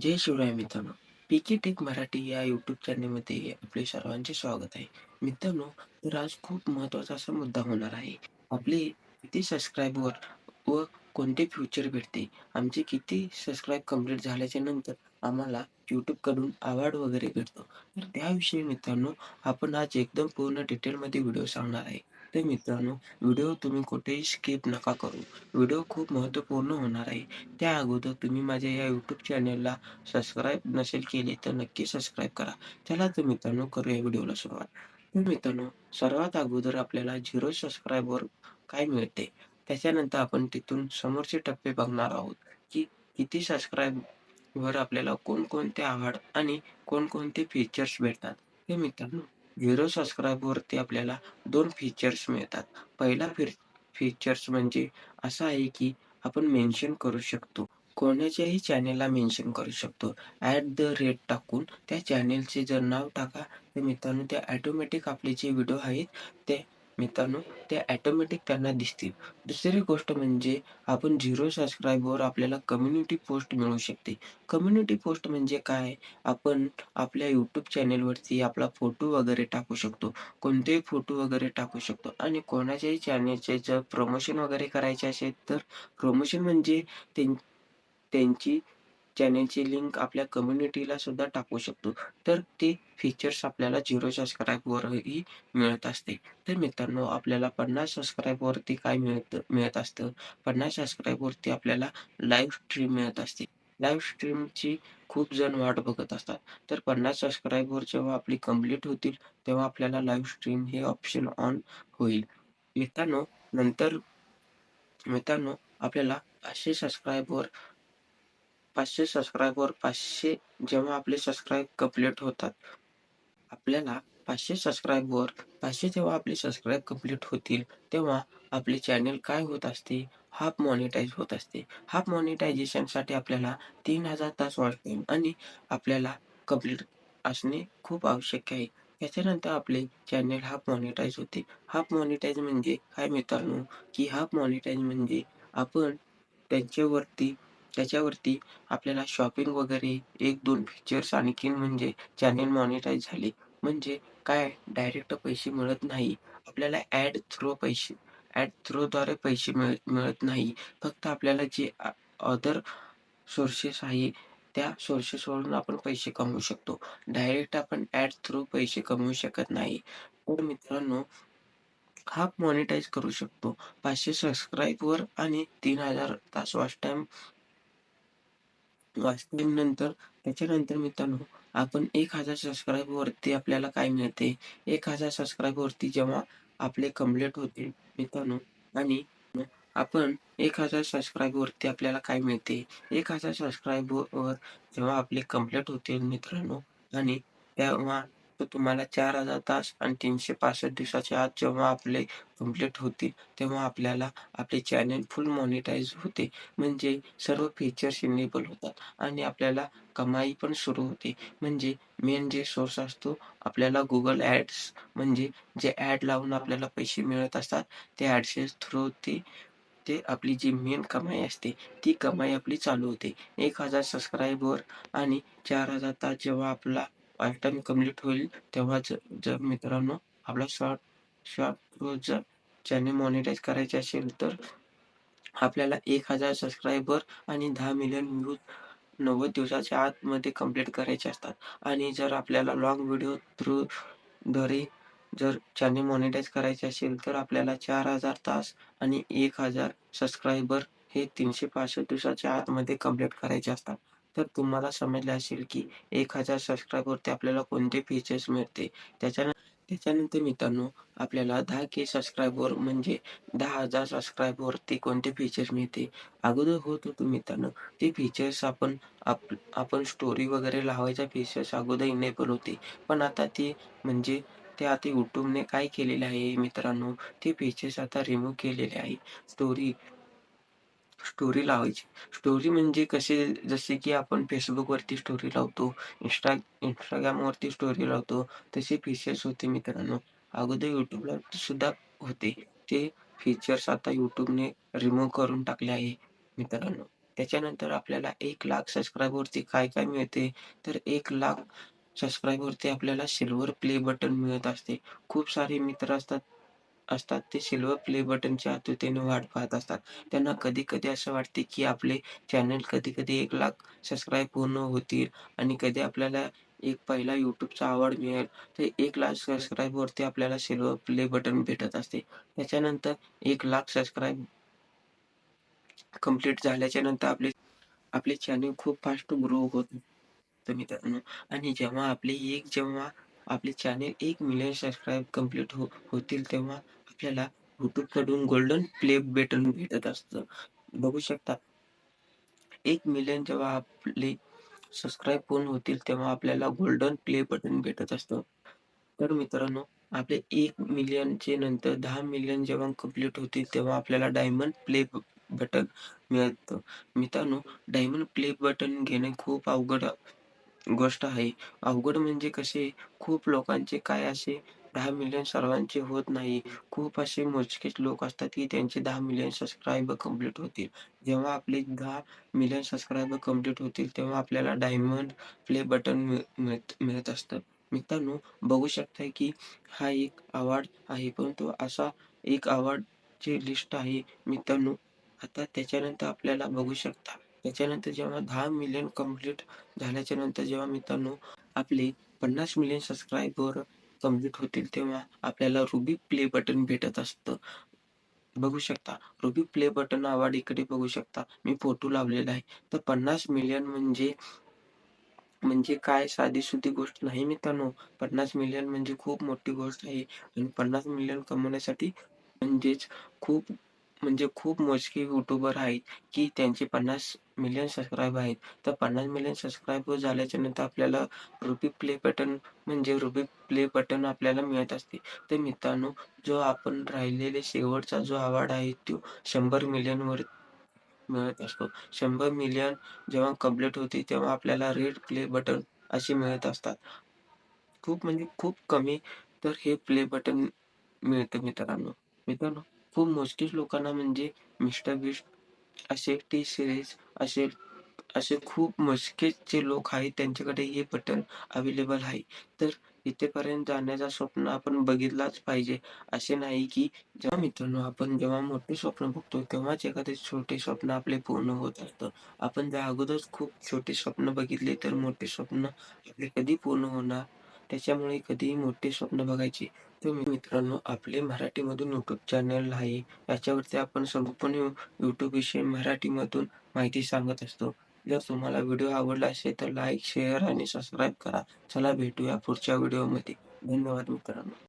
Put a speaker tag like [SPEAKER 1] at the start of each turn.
[SPEAKER 1] जय शिवराय मित्रांनो. पी के टेक मराठी या यूट्यूब चॅनलमध्ये आपले सर्वांचे स्वागत आहे. मित्रांनो तर आज खूप महत्त्वाचा असा मुद्दा होणार आहे. आपले किती सबस्क्रायबर व कोणते फ्युचर भेटते आमचे किती सबस्क्राईब कंप्लीट झाल्याच्यानंतर आम्हाला यूट्यूबकडून अवॉर्ड वगैरे भेटतो. तर त्याविषयी मित्रांनो आपण आज एकदम पूर्ण डिटेलमध्ये व्हिडिओ सांगणार आहे. तर मित्रांनो व्हिडिओ तुम्ही कुठेही स्किप नका करू. व्हिडिओ खूप महत्त्वपूर्ण होणार आहे. त्या अगोदर तुम्ही माझ्या या यूट्यूब चॅनलला सबस्क्राईब नसेल केले तर नक्की सबस्क्राईब करा. चला तर मित्रांनो करूया व्हिडिओला सुरुवात. तर मित्रांनो सर्वात अगोदर आपल्याला झिरो सबस्क्राईबवर काय मिळते? त्याच्यानंतर आपण तिथून समोरचे टप्पे बघणार आहोत की किती सबस्क्राईब वर आपल्याला कोणकोणते आवड आणि कोणकोणते फीचर्स भेटतात. हे मित्रांनो झिरो सबस्क्राईबवरती आपल्याला दोन फीचर्स मिळतात. पहिला फी फीचर्स म्हणजे असा आहे की आपण मेन्शन करू शकतो. कोणाच्याही चॅनेलला मेन्शन करू शकतो. ॲट द रेट टाकून त्या चॅनेलचे जर नाव टाका तर मित्रांनो ते ॲटोमॅटिक आपले जे व्हिडिओ आहेत ते मित्रांनो ते ॲटोमॅटिक त्यांना दिसतील. दुसरी गोष्ट म्हणजे आपण झिरो सबस्क्राईबवर आपल्याला कम्युनिटी पोस्ट मिळू शकते. कम्युनिटी पोस्ट म्हणजे काय? आपण आपल्या यूट्यूब चॅनेलवरती आपला फोटो वगैरे टाकू शकतो. कोणतेही फोटो वगैरे टाकू शकतो. आणि कोणाच्याही चॅनेलचे जर प्रमोशन वगैरे करायचे असेल तर प्रमोशन म्हणजे त्यां त्यांची चॅनेलची लिंक आपल्या कम्युनिटीला सुद्धा टाकू शकतो. तर ते फीचर्स आपल्याला झिरो सबस्क्राईबवरही मिळत असते. तर मित्रांनो आपल्याला पन्नास सबस्क्राईबवरती काय मिळत मिळत असतं? पन्नास सबस्क्राईबवरती आपल्याला लाईव्ह स्ट्रीम मिळत असते. लाईव्ह स्ट्रीमची खूप जण वाट बघत असतात. तर पन्नास सबस्क्राईबवर जेव्हा आपली कंप्लीट होतील तेव्हा आपल्याला लाईव्ह स्ट्रीम हे ऑप्शन ऑन होईल. मित्रांनो नंतर मित्रांनो आपल्याला असे सबस्क्राईबवर पाचशे सबस्क्राईबवर पाचशे जेव्हा आपले सबस्क्राईब कंप्लीट होतात. आपल्याला पाचशे सबस्क्राईबवर पाचशे जेव्हा आपले सबस्क्राईब कंप्लीट होतील तेव्हा आपले चॅनल काय होत असते? हाफ मॉनिटाईज होत असते. हाफ मॉनिटायझेशनसाठी आपल्याला तीन हजार तास वॉच टाईम आणि आपल्याला कंप्लीट असणे खूप आवश्यक आहे. त्याच्यानंतर आपले चॅनल हाफ मॉनिटाईज होते. हाफ मॉनिटाईज म्हणजे काय मित्रांनो? की हाफ मॉनिटाईज म्हणजे आपण त्यांच्यावरती त्याच्यावरती आपल्याला शॉपिंग वगैरे एक दोन फीचर्स आणखीन म्हणजे चॅनेल मॉनिटाईज झाले. म्हणजे काय? डायरेक्ट पैसे मिळत नाही. आपल्याला ॲड थ्रो पैसे ॲड थ्रोद्वारे पैसे मिळ मिळत नाही. फक्त आपल्याला जे अदर सोर्सेस आहे त्या सोर्सेसवरून आपण पैसे कमवू शकतो. डायरेक्ट आपण ॲड थ्रू पैसे कमवू शकत नाही. तर मित्रांनो हाफ मॉनिटाईज करू शकतो. पाचशे सबस्क्राईबवर आणि तीन हजार तास वॉच टाईम वॉच नंतर त्याच्यानंतर मित्रांनो आपण एक हजार सबस्क्राईबवरती आपल्याला काय मिळते? एक हजार सबस्क्राईबवरती जेव्हा आपले कंप्लीट होते मित्रांनो आणि आपण एक हजार सबस्क्राईबवरती आपल्याला काय मिळते? एक हजार सबस्क्राईबवर जेव्हा आपले कंप्लीट होते मित्रांनो आणि तेव्हा तर तुम्हाला चार हजार तास आणि तीनशे पासष्ट दिवसाच्या आत जेव्हा आपले कंप्लीट होतील तेव्हा आपल्याला आपले चॅनल फुल मॉनिटाईज होते. म्हणजे सर्व फीचर्स इनेबल होतात आणि आपल्याला कमाई पण सुरू होते. म्हणजे मेन जे सोर्स असतो आपल्याला गुगल ॲड्स म्हणजे जे ॲड लावून आपल्याला पैसे मिळत असतात ते ॲडसेस थ्रू ते ते आपली जी मेन कमाई असते ती कमाई आपली चालू होते. एक हजार सबस्क्रायबर आणि चार हजार तास जेव्हा आपला वाईफ कंप्लीट होईल तेव्हा जर मित्रांनो आपला शॉर्ट शॉर्ट जर चॅनल मॉनिटाईज करायचे असेल तर आपल्याला एक हजार सबस्क्रायबर आणि दहा मिलियन व्ह्यूज नव्वद दिवसाच्या आतमध्ये कंप्लीट करायचे असतात. आणि जर आपल्याला लॉंग व्हिडिओ थ्रू द्वारे जर चॅनल मॉनिटाईज करायचे असेल तर आपल्याला चार हजार तास आणि एक हजार सबस्क्रायबर हे तीनशे पासष्ट दिवसाच्या आतमध्ये कंप्लीट करायचे असतात. तर तुम्हाला समजले असेल की एक हजार सबस्क्राईबवरती आपल्याला कोणते फीचर्स मिळते. त्याच्यानं त्याच्यानंतर मित्रांनो आपल्याला दहा के सबस्क्राईबवर म्हणजे दहा हजार सबस्क्राईबवरती कोणते फीचर्स मिळते. अगोदर होत होतो मित्रांनो ते फीचर्स आपण आप आपण स्टोरी वगैरे लावायच्या फीचर्स अगोदर इनेबल होते. पण आता ते म्हणजे ते आता यूट्यूबने काय केलेले आहे मित्रांनो ते फीचर्स आता रिमूव्ह केलेले आहे. स्टोरी स्टोरी लावायची. स्टोरी म्हणजे कसे जसे की आपण फेसबुकवरती स्टोरी लावतो इंस्टा इंस्टाग्रामवरती स्टोरी लावतो तसे फीचर्स होते मित्रांनो. अगोदर यूट्यूबला सुद्धा होते. ते फीचर्स आता यूट्यूबने रिमूव्ह करून टाकले आहे मित्रांनो. त्याच्यानंतर आपल्याला एक लाख सबस्क्राईबवरती काय-काय मिळते, तर एक लाख सबस्क्राईबवरती आपल्याला सिल्वर प्ले बटन मिळत असते. खूप सारे मित्र असतात असतात ते सिल्वर प्ले बटनच्या आतुरतेने वाट पाहत असतात. त्यांना कधी-कधी असं वाटते, की आपले चॅनल कधी-कधी एक लाख सबस्क्राईब पूर्ण होतील आणि कधी आपल्याला एक पहिला यूट्यूबचा अवॉर्ड मिळेल. तर 1,00,000 सबस्क्राईबवरती आपल्याला सिल्वर प्ले बटन भेटत असते. त्याच्यानंतर एक लाख सबस्क्राईब कंप्लीट झाल्याच्यानंतर आपले आपले चॅनल खूप फास्ट ग्रो होत मित्रांनो आणि जेव्हा आपले एक जेव्हा आपले चॅनल एक मिलियन सबस्क्राईब कंप्लीट हो होतील तेव्हा आपल्याला कडून गोल्डन प्ले बटन भेटत असतं. बघू शकता एक मिलियन जेव्हा आपले सबस्क्राईब पूर्ण होतील तेव्हा आपल्याला गोल्डन प्ले बटन भेटत असतं. तर मित्रांनो आपले एक मिलियनचे नंतर दहा मिलियन जेव्हा कंप्लीट होतील तेव्हा आपल्याला डायमंड प्ले बटन मिळतं. मित्रांनो डायमंड प्ले बटन घेणे खूप अवघड गोष्ट आहे. अवघड म्हणजे कसे खूप लोकांचे काय असे दहा मिलियन सर्वांचे होत नाही. खूप असे मोजकेच लोक असतात, की त्यांचे दहा मिलियन सबस्क्रायबर कंप्लीट होतील. जेव्हा आपले दहा मिलियन सबस्क्रायबर कंप्लीट होतील, तेव्हा आपल्याला डायमंड प्ले बटन मिळ मिळत मिळत असतं. मित्रांनो बघू शकता की हा एक अवॉर्ड आहे, परंतु असा एक अवॉर्डची लिस्ट आहे मित्रांनो. आता त्याच्यानंतर आपल्याला बघू शकता, त्याच्यानंतर जेव्हा दहा मिलियन कंप्लीट झाल्याच्यानंतर जेव्हा मित्रांनो आपले 50 मिलियन सबस्क्रायबर कंप्लीट होतील, तेव्हा आपल्याला रुबी प्ले बटन भेटत असतं. बघू शकता रुबी प्ले बटन अवॉर्ड इकडे बघू शकता. मी फोटो लावलेला आहे. तर 50 मिलियन म्हणजे म्हणजे काय साधी-सुधी गोष्ट नाही मित्रांनो. 50 मिलियन म्हणजे खूप मोठी गोष्ट आहे आणि 50 मिलियन कमवण्यासाठी म्हणजेच खूप म्हणजे खूप मोजके यूट्यूबर आहेत, की त्यांचे 50 मिलियन सबस्क्राईब आहेत. तर 50 मिलियन सबस्क्राईबर झाल्याच्यानंतर आपल्याला रुपी प्ले बटन म्हणजे रुपी प्ले बटन आपल्याला मिळत असते. तर मित्रांनो जो आपण राहिलेले शेवटचा जो अवॉर्ड आहे तो शंभर मिलियनवर मिळत असतो. शंभर मिलियन जेव्हा कंप्लीट होते तेव्हा आपल्याला रेड प्ले बटन असे मिळत असतात. खूप म्हणजे खूप कमी तर हे प्ले बटन मिळतं मित्रांनो. मित्रांनो खूप मोजकेच लोकांना म्हणजे मिस्टर बिस्ट असे टी सीरीज असे असे खूप मोजकेच जे लोक आहेत त्यांच्याकडे हे बटन अवेलेबल आहे. तर इथेपर्यंत जाण्याचा स्वप्न आपण बघितलाच पाहिजे. असे नाही की जेव्हा मित्रांनो आपण जेव्हा मोठे स्वप्न बघतो तेव्हाच एखादे छोटे स्वप्न आपले पूर्ण होत असतं. आपण जर अगोदरच खूप छोटे स्वप्न बघितले तर मोठे स्वप्न आपले कधी पूर्ण होणार? त्याच्यामुळे कधीही मोठे स्वप्न बघायचे. तर मित्रांनो आपले मराठीमधून यूट्यूब चॅनल आहे. याच्यावरती आपण संपूर्ण यूट्यूब विषयी मराठीमधून माहिती सांगत असतो. जर तुम्हाला व्हिडिओ आवडला असेल तर लाईक, शेअर आणि सबस्क्राईब करा. चला भेटूया पुढच्या व्हिडिओमध्ये. धन्यवाद मित्रांनो.